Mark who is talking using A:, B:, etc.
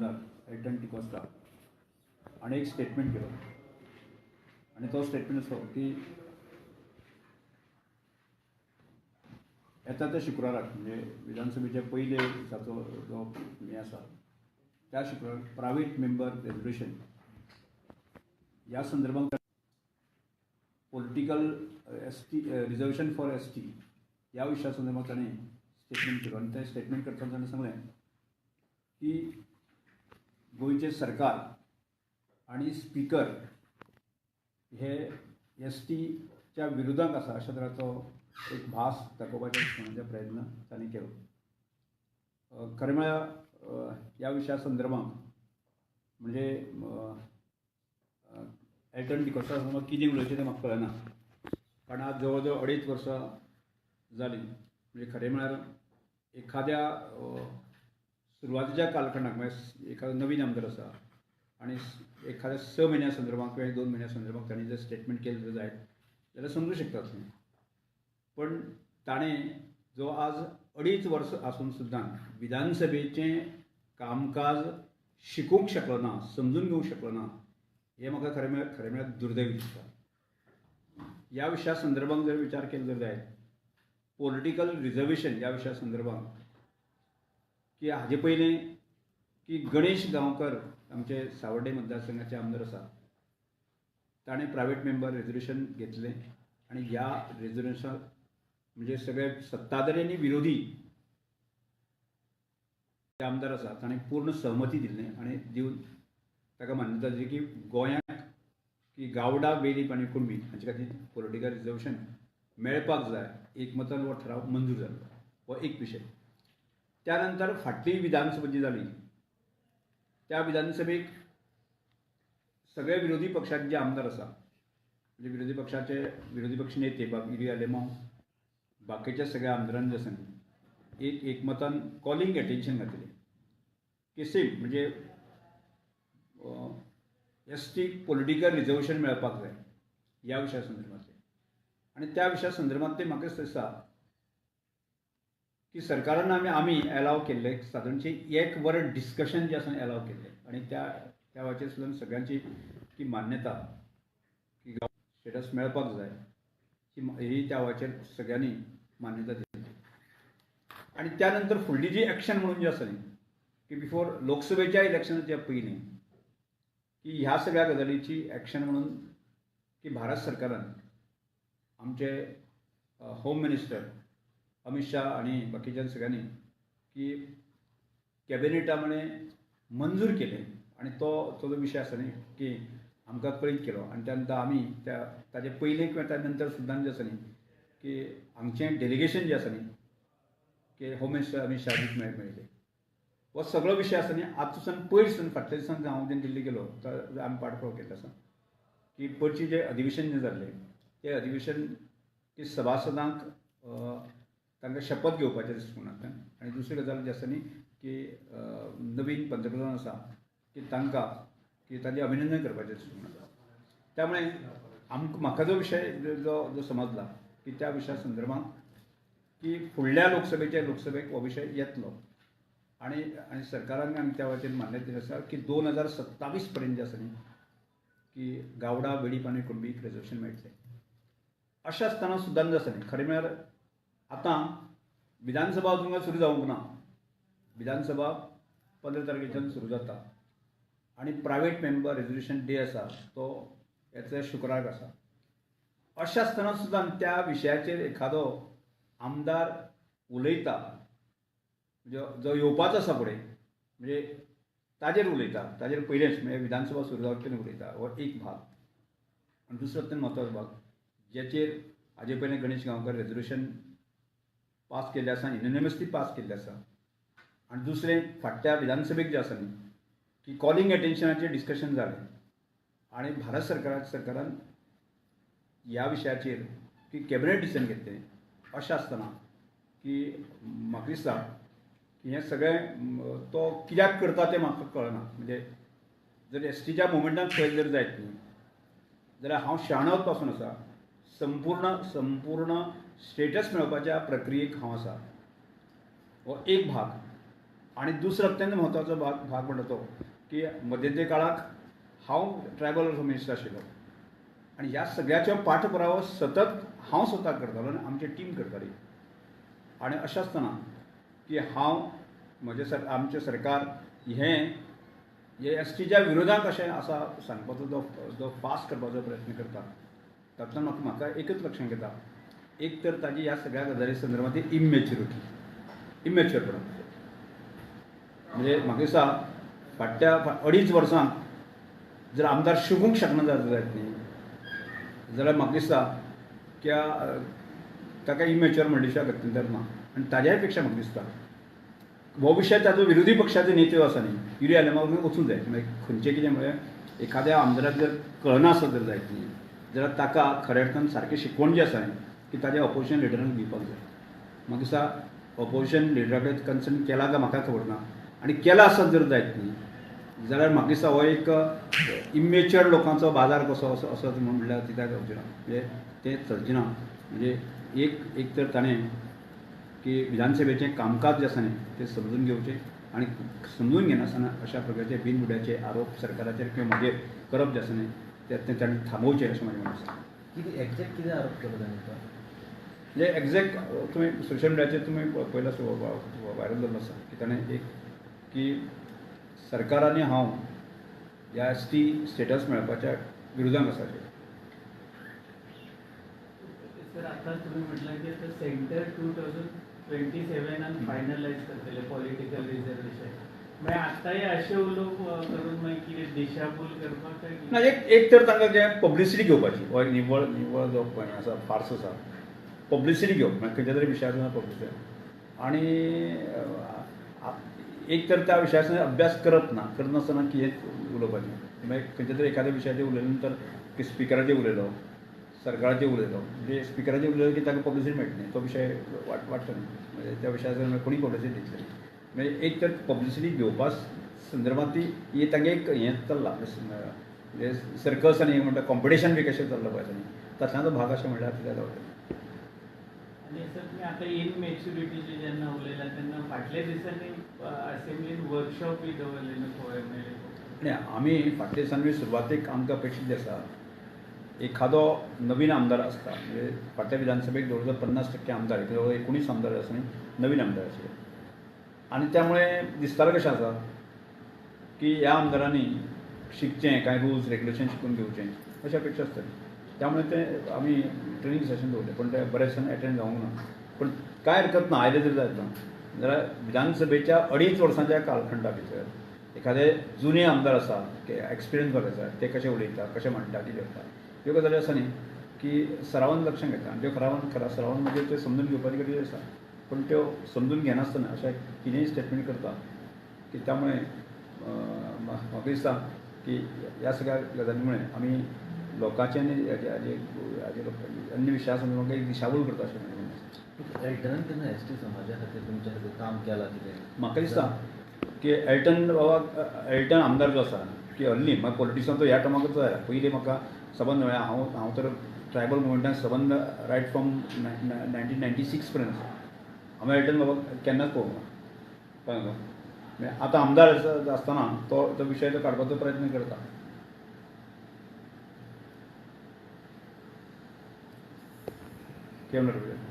A: आमदार एल्टन टिकोस्टा आणि एक स्टेटमेंट केलं. आणि तो स्टेटमेंट असो की येता त्या शुक्राराक म्हणजे विधानसभेचे पयले दिसाचो जो हे आसा त्या शुक्रार प्रायवेट मेंबर रेजोल्युशन ह्या संदर्भात political S T reservation for S T ह्या विशया संदर्भात ताणें स्टेटमेंट केलो. आनी तें स्टेटमेंट करतना ताणें सांगलें की गोंयचे सरकार आणि स्पीकर हे एस टीच्या विरोधात आसा अशा तराचो एक भास दाखोवपाचो म्हणजे प्रयत्न तांणी केलो. खरें म्हळ्यार ह्या विशया संदर्भात म्हणजे एल्टन डिकोसा संदर्भात कितें उलोवचें तें म्हाका कळना कारण आज जवळ जवळ अडेच वर्सां जाली म्हणजे खरें म्हळ्यार म्हणजे, एखाद्या सुरवातीच्या कालखंडाक म्हणजे एखादो नवीन आमदार आसा आणि एखाद्या स म्हयन्या संदर्भात किंवा दोन म्हयन्या संदर्भात तांणी जर स्टेटमेंट केलें जर जायत जाल्यार समजूं शकता तुमी पण ताणें जो आज अडीच वर्स आसून सुद्दां विधानसभेचें कामकाज शिकूंक शकलो ना समजून घेवंक शकलो ना हें म्हाका खरें म्हळ्यार खरें म्हळ्यार दुर्दैवी दिसता. ह्या विशया संदर्भात जर विचार केलो जर जायत पॉलिटिकल रिजर्वेशन ह्या विशया संदर्भात की हाजे पयलीं की गणेश गांवकर आमचे सावर्डे मतदारसंघाचे आमदार आसा ताणें प्रायवेट मेंबर रेजोल्युशन घेतलें आनी ह्या रेजोल्युशन म्हणजे सगळे सत्ताधारी आनी विरोधी जे आमदार आसा ताणें पूर्ण सहमती दिल्ली आनी दिवन ताका मान्यता दिली की गोंयांत की गावडा वेलीप आनी कुणबी हांचे खातीर पॉलिटिकल रिजर्वेशन मेळपाक जाय एकमतान हो ठराव मंजूर जालो हो एक विशय त्यानंतर फाटली विधानसभा जी जाली त्या विधानसभेक सगळे विरोधी पक्षांचे जे आमदार आसा म्हणजे विरोधी पक्षाचे विरोधी पक्ष नेते बाब इरी आलेमांव बाकीच्या सगळ्या आमदारांचे जे आसा एक एकमतान कॉलिंग एटेन्शन घातले. की सेम म्हणजे एस टी पॉलिटिकल रिजर्वेशन मेळपाक जाय. ह्या विशया संदर्भातले. आनी त्या विशया संदर्भात ते म्हाका दिसता की सरकारान आमी आमी एलाव केल्ले सादारणशे एक वर डिस्कशन जे आसा एलाव केल्लें आनी त्या त्या वाचेर सगळ्यांची ती मान्यता की स्टेटस मेळपाक जाय. ही ही त्या वाचेर सगळ्यांनी मान्यता दिली. आनी त्या नंतर फुडली जी एक्शन म्हणून जी आसा न्ही की बिफोर लोकसभेच्या इलेक्शनाच्या पयलीं की ह्या सगळ्या गजालीची एक्शन म्हणून की भारत सरकारान आमचे होम मिनिस्टर अमित शाह आणि बाकीच्या सगळ्यांनी की कॅबिनेटा मंजूर केले आणि तो तो जो विशय आसा न्ही की आमकां कळीत केलो आनी त्या नंतर आमी त्या ताजे पयलीं किंवा त्या नंतर सुद्दां जे आसा न्ही की आमचें डेलिगेशन जें आसा न्ही की होम मिनिस्टर अमित शाह मेळ मेळयले हो सगळो विशय आसा न्ही आजसून पयर सावन फाटल्या दिसान हांव जेन्ना दिल्ली गेलो तर आमी पाठपुराव केल्लो आसा की पयरचें जें अधिवेशन जें जाल्लें तें अधिवेशन की सभासदांक तांकां शपथ घेवपाचें दिसपुनांतल्यान आनी दुसरी गजाल जी आसा न्ही की नवीन पंतप्रधान आसा की तांकां की ताचें अभिनंदन करपाचें दिसपुना त्यामुळे आमकां म्हाका जो विशय जो जो- समजला की त्या विशया संदर्भात की फुडल्या लोकसभेच्या लोकसभेक हो विशय येतलो. आणि आणि सरकारान आमी त्या वाटेन मान्यता दिली आसा की दोन हजार सत्तावीस पर्यंत जे आसा न्ही की गावडा वेळीप आनी कुणबीक रिजर्वेशन मेळटलें अशें आसतना सुद्दां जे आसा न्ही खरें म्हळ्यार आतां विधानसभा अजून सुरू जावंक ना? विधानसभा पंदरा तारखेच्यान सुरू जाता. आनी प्रायवेट मेंबर रेजोल्युशन डे आसा तो येत्या शुक्राराक आसा अशें आसतना सुद्दां त्या विशयाचेर एखादो आमदार उलयता जो जो येवपाचो आसा फुडें म्हणजे ताजेर उलयता ताजेर पयलेंच म्हणजे विधानसभा सुरू जावचे उलयता हो एक भाग. आनी दुसरो अत्यंत म्हत्वाचो भाग जेचेर हाजे पयलीं गणेश गांवकर रेजोल्युशन पास केल्लें आसा युनिवर्सिटी पास केल्ले आसा आनी दुसरें फाटल्या विधानसभेक जें आसा न्ही की कॉलिंग एटेन्शनाचेर डिस्कशन जालें आनी भारत सरकारा सरकारान ह्या विशयाचेर की कॅबिनेट डिसिजन घेतलें. अशें आसतना की म्हाका दिसता की हें सगळें तो कित्याक करता तें म्हाका कळना. म्हणजे जर एस टीच्या मुवमेंटान खंय जर जायत न्ही जाल्यार हांव शाणत पासून आसा संपूर्ण संपूर्ण स्टेटस मेळोवपाच्या प्रक्रियेक हांव आसा. हो एक भाग. आनी दुसरो अत्यंत म्हत्वाचो भाग भाग म्हणटा तो की मध्यंतरी काळाक हांव ट्रायबल मिनिस्टर आशिल्लो आनी ह्या सगळ्याचो पाठपुरावो सतत हांव स्वता करतालो आनी आमची टीम करताली. आनी अशें आसतना की हांव म्हजें सर आमचें सरकार हें हे एस टीच्या विरोधात अशें आसा सांगपाचो जो जो पास करपाचो प्रयत्न करता तातूंत म्हाका म्हाका एकच लक्षांत येता एक तर ताजी ह्या सगळ्या गजाली संदर्भात इमॅच्युरिटी इमॅच्युअरपणा म्हणजे म्हाका दिसता फाटल्या अडीच वर्सां जर आमदार शिवूंक शकना जाता जायत न्ही जाल्यार म्हाका दिसता क्या ताका इमॅच्युअर म्हणल्याशिवाय गत्यंतर ना आनी ताज्यायपेक्षा म्हाका दिसता हो विशय ताजो विरोधी पक्षाचो नेत्यो आसा न्ही. युरी आलेमाक वचूंक जाय म्हणजे खंयचें कितें म्हळ्यार एखाद्या आमदाराक जर कळना आसत जर जायत न्ही जाल्यार ताका खऱ्या अर्थान सारकी शिकवण जी आसा न्ही की ताज्या ऑपोजिशन लिडरांक दिवपाक जाय म्हाका दिसता ऑपोजिशन लिडरा कडेन कन्सर्न केला काय म्हाका खबर ना? आनी केला आसत जर जायत न्ही जाल्यार म्हाका दिसता हो एक इमेच्युअर लोकांचो बाजार कसो असो असो म्हणल्यार कित्याक जावचें ना? म्हणजे तें चलचें ना? म्हणजे एक एक तर ताणें की विधानसभेचें कामकाज जें आसा न्ही तें समजून घेवचें आनी समजून घेनासतना अशा प्रकारचे बिनबुड्याचे आरोप सरकाराचेर किंवा मागीर करप जे आसा न्ही तें ताणें थांबोवचें अशें म्हाजें म्हणणें आसा
B: कितें एक्झॅक्ट कितें आरोप केलो ताणें
A: म्हणजे एक्झॅक्ट तुमी सोशल मिडियाचेर तुमी पयला व्हायरल जाल्लो आसा की ताणें एक की सरकार आनी हांव ह्या एस टी स्टेटस मेळपाच्या विरोधांत आसा
C: सर आता तुम्ही म्हटलं की आता सेंटर टू थाउजंड ट्वेंटी सेव्हनान फायनलाइज करतले पॉलिटिकल रिझर्वेशन मागीर आतांय अशे उलोवप करून मागीर कितें दिशाभूल करपाक
A: ना? एक एक तर तांकां जें पब्लिसिटी घेवपाची हो एक निवळ निवळ जो पॉयंट आसा फार्स आसा पब्लिसिटी घेवप मागीर खंयच्या तरी विशयाचो पब्लिसिटी आनी एक तर त्या विशयाचो अभ्यास करप ना करनासतना कितें उलोवपाचें मागीर खंयच्या तरी एखाद्या विशयाचेर उलयले नंतर स्पिकराचेर उलयलो सरकाराचेर उलयलो म्हणजे स्पिकराचेर उलयलो की ताका पब्लिसिटी मेळटली तो विशय वाट वाडटो म्हणजे त्या विशयाचेर म्हणजे कोणी पब्लिसिटी दितली म्हणजे एक तर पब्लिसिटी घेवपा संदर्भांत ती हे तांगे एक हें चल्लां म्हणजे सर्कस आनी म्हणटा कॉम्पिटिशन बी कशें चल्लां पळय न्ही तातूंतलो भाग अशें म्हणल्यार कितें जावं
C: आणि सर तुम्ही आता इन मॅच्युरिटीचे जेन्ना उलयला तेन्ना फाटल्या दिसांनी असेंब्लीन वर्कशॉप बी दवरले न्हू. फॉर एम
A: आमी फाटल्या दिसांनी सुरवातेक आमकां अपेक्षीत आसा एखादो नवीन आमदार आसता म्हणजे फाटल्या विधानसभेक जवळ जवळ पन्नास टक्के आमदार जवळ एकोणीस आमदार आसा न्ही नवीन आमदार आशिल्ले आनी त्यामुळे दिसतालें कशें आसा की ह्या आमदारांनी शिकचें कांय रुल्स रेग्युलेशन शिकून घेवचें अशी अपेक्षा आसतली त्यामुळे ते आमी ट्रेनींग सेशन दवरले पण ते बऱ्या दिसांनी एटेंड जावंक ना पण कांय हरकत ना आयलें तरी जायत ना जाल्यार विधानसभेच्या अडीच वर्सांच्या कालखंडा भितर एखादे जुने आमदार आसा एक्सपिरियन्स बरो आसा ते कशे उलयता कशें म्हणटा कितें करता ह्यो गजाली आसा न्ही की सरावान लक्षांत घेता आनी त्यो खरावन खरा सरावान मागीर त्यो समजून घेवपाची गरज आसा पण त्यो समजून घेनासतना अशें कितेंय स्टेटमेंट करता की त्यामुळे म्हाका दिसता की ह्या सगळ्या गजालींमुळे आमी लोकांचे आनी हाजे हाजे अन्य विशया संदर्भात एक दिशाभूल करता अशें आसा.
B: एल्टनान केन्ना एस टी समाजा खातीर तुमच्या खातीर काम केलां कितें
A: म्हाका दिसता की एल्टन बाबा एल्टन आमदार जो आसा की हल्ली म्हाका पॉलिटिक्सान तो ह्या टर्माकूच जाय पयलीं म्हाका सबंद म्हळ्यार हांव हांव तर ट्रायबल मुवमेंटान सबंद right from nineteen ninety six पर्यंत आसा. हांवें एल्टन बाबा केन्नाच पळोवंक ना. कळ्ळें आतां आमदार आसा- आसतना तो तो विशय तो काडपाचो प्रयत्न करता. केवं नडवले